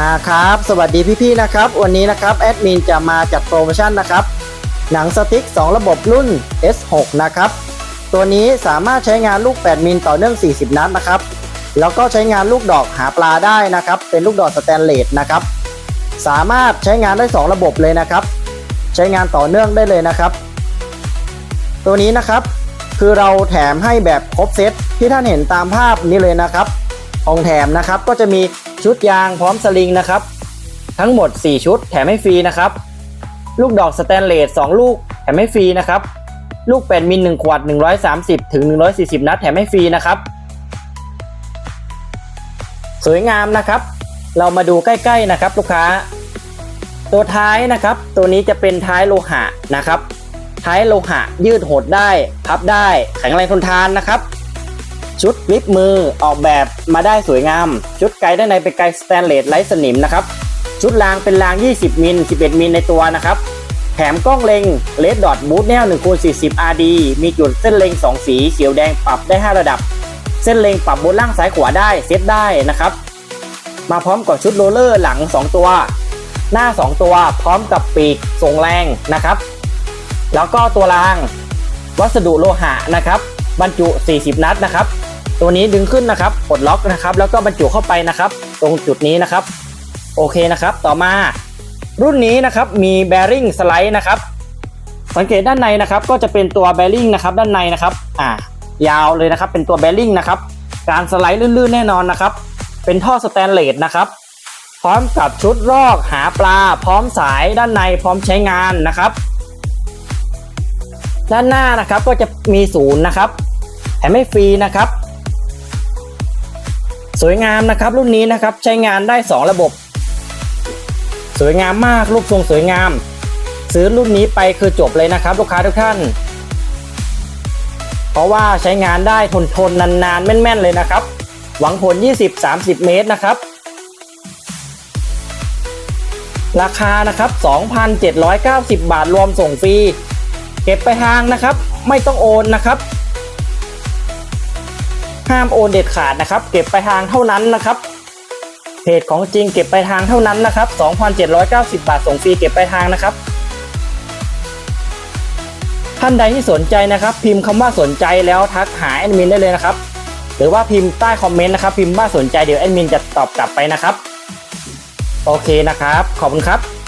มาครับสวัสดีพี่ๆนะครับ วันนี้นะครับแอดมินจะมาจัดโปรโมชั่นนะครับ หนังสติ๊ก 2 ระบบรุ่น S6 นะครับ ตัวนี้สามารถใช้งานลูก 8 มิลต่อเนื่อง 40 นัดนะครับ แล้วก็ใช้งานลูกดอกหาปลาได้นะครับ เป็นลูกดอกสแตนเลสนะครับ สามารถใช้งานได้ 2 ระบบเลยนะครับ ใช้งานต่อเนื่องได้เลยนะครับ ตัวนี้นะครับคือเราแถมให้แบบครบเซตที่ท่านเห็นตามภาพนี้เลยนะครับ ของแถมนะครับก็จะมี ชุดยางพร้อมสลิงนะครับ ทั้งหมด 4 ชุดแถมให้ฟรีนะครับ ลูกดอกสแตนเลส2ลูกแถมให้ฟรีนะครับ ลูก8มิล1ขวด 130 ถึง 140 นัดแถมให้ฟรีนะครับ สวยงามนะครับ เรามาดูใกล้ ๆนะครับ ลูกค้า ตัวท้ายนะครับ ตัวนี้จะเป็นท้ายโลหะนะครับ ท้ายโลหะยืดหดได้ พับได้แข็งแรงทนทานนะครับ ชุดลิปมือออกแบบมาได้สวยงาม ชุดไกด้านในเป็นไกสแตนเลสไร้สนิมนะครับ ชุดรางเป็นราง 20 มิล 11 มิลในตัวนะครับ แถมกล้องเล็งเลดดอทบูทแนว1คูณ40 RD มีจุดเส้นเล็ง 2 สีเขียวแดงปรับได้ 5 ระดับ เส้นเล็งปรับบนล่างซ้ายขวาได้เซตได้นะครับ มาพร้อมกับชุดโรลเลอร์หลัง 2 ตัว หน้า 2 ตัวพร้อมกับปีกส่งแรงนะครับ แล้วก็ตัวราง วัสดุโลหะนะครับบรรจุ 40 นัดนะครับ ตัวนี้ดึงขึ้นนะครับปลดล็อกนะครับ แล้วก็บรรจุเข้าไปนะครับ ตรงจุดนี้นะครับ โอเคนะครับ ต่อมารุ่นนี้นะครับมีแบริ่งสไลด์นะครับ สังเกตด้านในนะครับ ก็จะเป็นตัวแบริ่งนะครับด้านในนะครับอ่ายาวเลยนะครับ เป็นตัวแบริ่งนะครับ การสไลด์ลื่นๆแน่นอนนะครับ เป็นท่อสแตนเลสนะครับ พร้อมกับชุดรอกหาปลา พร้อมสายด้านในพร้อมใช้งานนะครับ ด้านหน้านะครับก็จะมีศูนย์นะครับแถมไม่ฟรีนะครับ สวยงามนะครับรุ่นนี้นะครับใช้งานได้ 2 ระบบ สวยงามมากรูปทรงสวยงาม ซื้อรุ่นนี้ไปคือจบเลยนะครับลูกค้าทุกท่าน เพราะว่าใช้งานได้ทนทนนานๆ แม่นๆเลยนะครับ หวังผล 20-30 เมตรนะครับ ราคานะครับ 2,790 บาทรวมส่งฟรีเก็บไปทางนะครับ ไม่ต้องโอนนะครับ ห้ามโอนเด็ดขาดนะครับ เก็บไปทางเท่านั้นนะครับเพจของจริงเก็บไปทางเท่านั้นนะครับ 2,790 บาทส่งฟรีเก็บไปทางนะครับ ท่านใดที่สนใจนะครับ พิมพ์คำว่าสนใจแล้วทักหาแอดมินได้เลยนะครับ หรือว่าพิมพ์ใต้คอมเมนต์นะครับ พิมพ์ว่าสนใจเดี๋ยวแอดมินจะตอบกลับไปนะครับ โอเคนะครับ ขอบคุณครับ